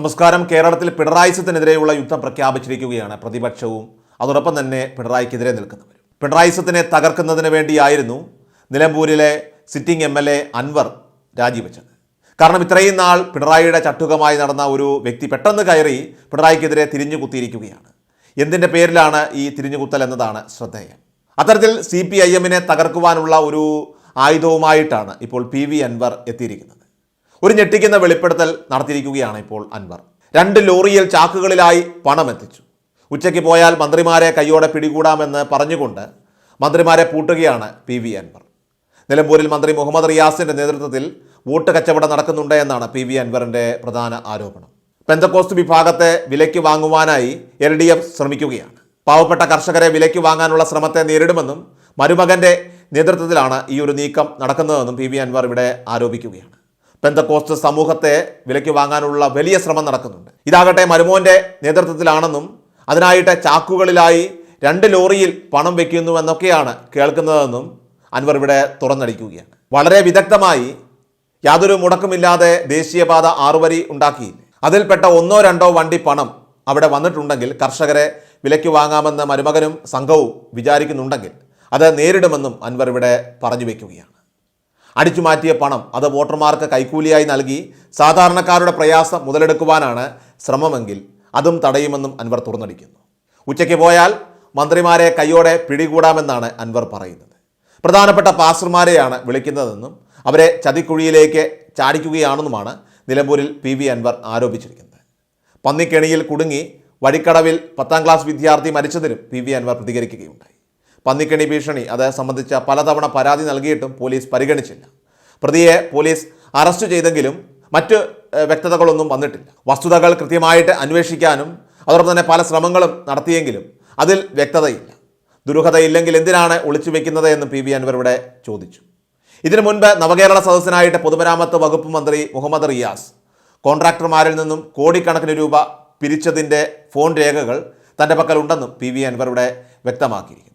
നമസ്കാരം കേരളത്തിൽ പിണറായിസത്തിനെതിരെയുള്ള യുദ്ധം പ്രഖ്യാപിച്ചിരിക്കുകയാണ് പ്രതിപക്ഷവും. അതോടൊപ്പം തന്നെ പിണറായിക്കെതിരെ നിൽക്കുന്നവരും. പിണറായിസത്തിനെ തകർക്കുന്നതിന് വേണ്ടിയായിരുന്നു നിലമ്പൂരിലെ sitting M L A Anvar രാജിവെച്ചത്. കാരണം ഇത്രയും നാൾ പിണറായിയുടെ ചട്ടുകമായി നടന്ന ഒരു വ്യക്തി പെട്ടെന്ന് കയറി പിണറായിക്കെതിരെ തിരിഞ്ഞു കുത്തിയിരിക്കുകയാണ് എന്തിന്റെ പേരിലാണ് ഈ തിരിഞ്ഞുകുത്തൽ എന്നതാണ് ശ്രദ്ധേയം. അത്തരത്തിൽ സി പി ഐ എമ്മിനെ തകർക്കുവാനുള്ള ഒരു ആയുധവുമായിട്ടാണ് ഇപ്പോൾ പി വി അൻവർ എത്തിയിരിക്കുന്നത്. ഒരു ഞെട്ടിക്കുന്ന വെളിപ്പെടുത്തൽ നടത്തിയിരിക്കുകയാണ് ഇപ്പോൾ അൻവർ. രണ്ട് ലോറിയിൽ ചാക്കുകളിലായി പണം എത്തിച്ചു ഉച്ചയ്ക്ക് പോയാൽ മന്ത്രിമാരെ കൈയോടെ പിടികൂടാമെന്ന് പറഞ്ഞുകൊണ്ട് മന്ത്രിമാരെ പൂട്ടുകയാണ് പി വി അൻവർ. നിലമ്പൂരിൽ മന്ത്രി മുഹമ്മദ് റിയാസിന്റെ നേതൃത്വത്തിൽ വോട്ട് കച്ചവടം നടക്കുന്നുണ്ട് എന്നാണ് പി വി അൻവറിന്റെ പ്രധാന ആരോപണം. പെന്തക്കോസ്റ്റ് വിഭാഗത്തെ വിലയ്ക്ക് വാങ്ങുവാനായി എൽ ഡി എഫ് ശ്രമിക്കുകയാണ്. പാവപ്പെട്ട കർഷകരെ വിലയ്ക്ക് വാങ്ങാനുള്ള ശ്രമത്തെ നേരിടുമെന്നും മരുമകന്റെ നേതൃത്വത്തിലാണ് ഈ ഒരു നീക്കം നടക്കുന്നതെന്നും പി വി അൻവർ ഇവിടെ ആരോപിക്കുകയാണ്. പെന്തക്കോസ്റ്റ് സമൂഹത്തെ വിലയ്ക്ക് വാങ്ങാനുള്ള വലിയ ശ്രമം നടക്കുന്നുണ്ട്. ഇതാകട്ടെ മരുമോന്റെ നേതൃത്വത്തിലാണെന്നും അതിനായിട്ട് ചാക്കുകളിലായി രണ്ട് ലോറിയിൽ പണം വെക്കുന്നുവെന്നൊക്കെയാണ് കേൾക്കുന്നതെന്നും അൻവർ ഇവിടെ തുറന്നടിക്കുകയാണ്. വളരെ വിദഗ്ധമായി യാതൊരു മുടക്കമില്ലാതെ ദേശീയപാത ആറുവരി ഉണ്ടാക്കിയില്ലേ? അതിൽപ്പെട്ട ഒന്നോ രണ്ടോ വണ്ടി പണം അവിടെ വന്നിട്ടുണ്ടെങ്കിൽ കർഷകരെ വിലയ്ക്ക് വാങ്ങാമെന്ന് മരുമകനും സംഘവും വിചാരിക്കുന്നുണ്ടെങ്കിൽ അത് നേരിടുമെന്നും അൻവർ ഇവിടെ പറഞ്ഞു വയ്ക്കുകയാണ് അടിച്ചു മാറ്റിയ പണം അത് വോട്ടർമാർക്ക് കൈക്കൂലിയായി നൽകി സാധാരണക്കാരുടെ പ്രയാസം മുതലെടുക്കുവാനാണ് ശ്രമമെങ്കിൽ അതും തടയുമെന്നും അൻവർ തുറന്നടിക്കുന്നു. ഉച്ചയ്ക്ക് പോയാൽ മന്ത്രിമാരെ കൈയോടെ പിടികൂടാമെന്നാണ് അൻവർ പറയുന്നത്. പ്രധാനപ്പെട്ട പാസ്റ്റർമാരെയാണ് വിളിക്കുന്നതെന്നും അവരെ ചതിക്കുഴിയിലേക്ക് ചാടിക്കുകയാണെന്നുമാണ് നിലമ്പൂരിൽ പി വി അൻവർ ആരോപിച്ചിരിക്കുന്നത്. പന്നിക്കെണിയിൽ കുടുങ്ങി വഴിക്കടവിൽ പത്താം ക്ലാസ് വിദ്യാർത്ഥി മരിച്ചതിനും പി വി അൻവർ പ്രതികരിക്കുകയുണ്ടായി. പന്നിക്കെണി ഭീഷണി. അത് സംബന്ധിച്ച പലതവണ പരാതി നൽകിയിട്ടും പോലീസ് പരിഗണിച്ചില്ല. പ്രതിയെ പോലീസ് അറസ്റ്റ് ചെയ്തെങ്കിലും മറ്റ് വ്യക്തതകളൊന്നും വന്നിട്ടില്ല. വസ്തുതകൾ കൃത്യമായിട്ട് അന്വേഷിക്കാനും അതോടൊപ്പം തന്നെ പല ശ്രമങ്ങളും നടത്തിയെങ്കിലും അതിൽ വ്യക്തതയില്ല. ദുരൂഹതയില്ലെങ്കിൽ എന്തിനാണ് ഒളിച്ചു വെക്കുന്നത് എന്ന് പി. വി. അൻവർ ചോദിച്ചു. ഇതിനു മുൻപ് നവകേരള സദസ്സിനായിട്ട് പൊതുമരാമത്ത് വകുപ്പ് മന്ത്രി മുഹമ്മദ് റിയാസ് കോൺട്രാക്ടർമാരിൽ നിന്നും കോടിക്കണക്കിന് രൂപ പിരിച്ചതിന്റെ ഫോൺ രേഖകൾ തന്റെ പക്കലുണ്ടെന്നും പി. വി. അൻവർ വ്യക്തമാക്കിയിരിക്കുന്നു.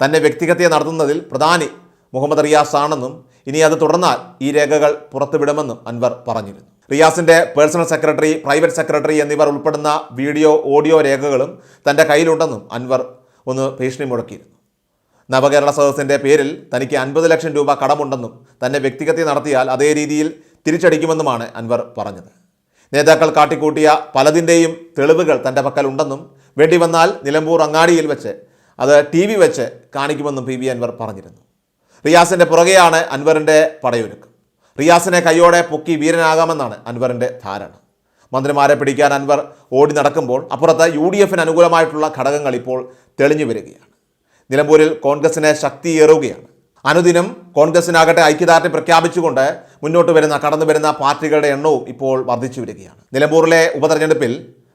തന്നെ വ്യക്തിഹത്യ നടത്തുന്നതിൽ പ്രധാനി മുഹമ്മദ് റിയാസ് ആണെന്നും ഇനി അത് തുടർന്നാൽ ഈ രേഖകൾ പുറത്തുവിടുമെന്നും അൻവർ പറഞ്ഞിരുന്നു. റിയാസിന്റെ പേഴ്സണൽ സെക്രട്ടറി പ്രൈവറ്റ് സെക്രട്ടറി എന്നിവർ ഉൾപ്പെടുന്ന വീഡിയോ ഓഡിയോ രേഖകളും തന്റെ കയ്യിലുണ്ടെന്നും അൻവർ ഒന്ന് ഭീഷണി മുഴക്കിയിരുന്നു. നവകേരള സദസ്സിന്റെ പേരിൽ തനിക്ക് അൻപത് ലക്ഷം രൂപ കടമുണ്ടെന്നും തന്നെ വ്യക്തിഗത നടത്തിയാൽ അതേ രീതിയിൽ തിരിച്ചടിക്കുമെന്നുമാണ് അൻവർ പറഞ്ഞത്. നേതാക്കൾ കാട്ടിക്കൂട്ടിയ പലതിന്റെയും തെളിവുകൾ തന്റെ പക്കലുണ്ടെന്നും വേണ്ടി വന്നാൽ നിലമ്പൂർ അങ്ങാടിയിൽ വെച്ച് അത് ടി വി വെച്ച് കാണിക്കുമെന്നും പി വി അൻവർ പറഞ്ഞിരുന്നു. റിയാസിന്റെ പുറകെയാണ് അൻവറിന്റെ പടയൊരുക്കം. റിയാസിനെ കൈയോടെ പൊക്കി വീരനാകാമെന്നാണ് അൻവറിന്റെ ധാരണ. മന്ത്രിമാരെ പിടിക്കാൻ അൻവർ ഓടി നടക്കുമ്പോൾ അപ്പുറത്ത് യു ഡി എഫിന് അനുകൂലമായിട്ടുള്ള ഘടകങ്ങൾ ഇപ്പോൾ തെളിഞ്ഞു വരികയാണ്. നിലമ്പൂരിൽ കോൺഗ്രസിനെ ശക്തിയേറുകയാണ്. അനുദിനം കോൺഗ്രസിനാകട്ടെ ഐക്യദാർഢ്യം പ്രഖ്യാപിച്ചുകൊണ്ട് മുന്നോട്ട് വരുന്ന കടന്നു വരുന്ന പാർട്ടികളുടെ എണ്ണവും ഇപ്പോൾ വർദ്ധിച്ചു വരികയാണ്. നിലമ്പൂരിലെ ഉപതെരഞ്ഞെടുപ്പിൽ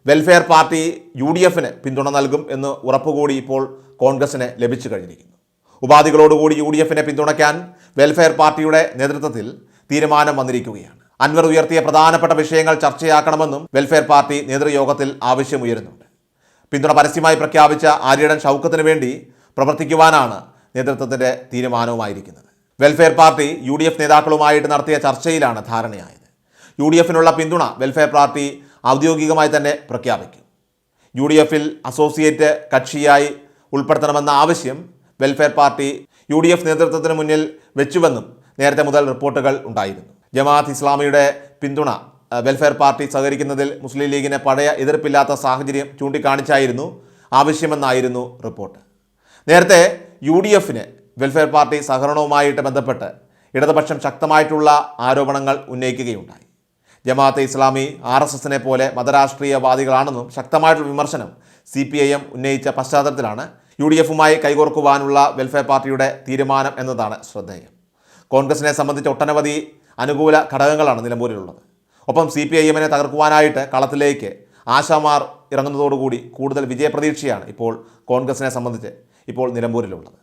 വെൽഫെയർ പാർട്ടി യു ഡി എഫിന് പിന്തുണ നൽകും എന്ന് ഉറപ്പുകൂടി ഇപ്പോൾ കോൺഗ്രസിന് ലഭിച്ചു കഴിഞ്ഞിരിക്കുന്നു. ഉപാധികളോടുകൂടി യു ഡി എഫിനെ പിന്തുണയ്ക്കാൻ വെൽഫെയർ പാർട്ടിയുടെ നേതൃത്വത്തിൽ തീരുമാനം വന്നിരിക്കുകയാണ്. അൻവർ ഉയർത്തിയ പ്രധാനപ്പെട്ട വിഷയങ്ങൾ ചർച്ചയാക്കണമെന്നും വെൽഫെയർ പാർട്ടി നേതൃയോഗത്തിൽ ആവശ്യമുയരുന്നുണ്ട്. പിന്തുണ പരസ്യമായി പ്രഖ്യാപിച്ച ആര്യടൻ ഷൗക്കത്തിന് വേണ്ടി പ്രവർത്തിക്കുവാനാണ് നേതൃത്വത്തിന്റെ തീരുമാനവുമായിരിക്കുന്നത്. Welfare party U D F നേതാക്കളുമായിട്ട് നടത്തിയ ചർച്ചയിലാണ് ധാരണയായത്. യു ഡി എഫിനുള്ള പിന്തുണ വെൽഫെയർ പാർട്ടി ഔദ്യോഗികമായി തന്നെ പ്രഖ്യാപിക്കും. യു ഡി എഫിൽ അസോസിയേറ്റ് കക്ഷിയായി ഉൾപ്പെടുത്തണമെന്ന ആവശ്യം welfare party U D F നേതൃത്വത്തിന് മുന്നിൽ വെച്ചുവെന്നും നേരത്തെ മുതൽ റിപ്പോർട്ടുകൾ ഉണ്ടായിരുന്നു. ജമാഅത്ത് ഇസ്ലാമിയുടെ പിന്തുണ വെൽഫെയർ പാർട്ടി സഹകരിക്കുന്നതിൽ മുസ്ലിം ലീഗിന് പഴയ എതിർപ്പില്ലാത്ത സാഹചര്യം ചൂണ്ടിക്കാണിച്ചായിരുന്നു ആവശ്യമെന്നായിരുന്നു റിപ്പോർട്ട്. നേരത്തെ യു ഡി എഫിന് വെൽഫെയർ പാർട്ടി സഹകരണവുമായിട്ട് ബന്ധപ്പെട്ട് ഇടതുപക്ഷം ശക്തമായിട്ടുള്ള ആരോപണങ്ങൾ ഉന്നയിക്കുകയുണ്ടായി. ജമാഅത്തെ ഇസ്ലാമി ആർ എസ് എസിനെ പോലെ മതരാഷ്ട്രീയവാദികളാണെന്നും ശക്തമായിട്ടുള്ള വിമർശനം സി പി ഐ എം ഉന്നയിച്ച പശ്ചാത്തലത്തിലാണ് യു ഡി എഫുമായി കൈകോർക്കുവാനുള്ള വെൽഫെയർ പാർട്ടിയുടെ തീരുമാനം എന്നതാണ് ശ്രദ്ധേയം. കോൺഗ്രസിനെ സംബന്ധിച്ച് ഒട്ടനവധി അനുകൂല ഘടകങ്ങളാണ് നിലമ്പൂരിലുള്ളത്. ഒപ്പം സി പി ഐ എമ്മിനെ തകർക്കുവാനായിട്ട് കളത്തിലേക്ക് ആശാമാർ ഇറങ്ങുന്നതോടുകൂടി കൂടുതൽ വിജയപ്രതീക്ഷയാണ് ഇപ്പോൾ കോൺഗ്രസിനെ സംബന്ധിച്ച് ഇപ്പോൾ നിലമ്പൂരിലുള്ളത്.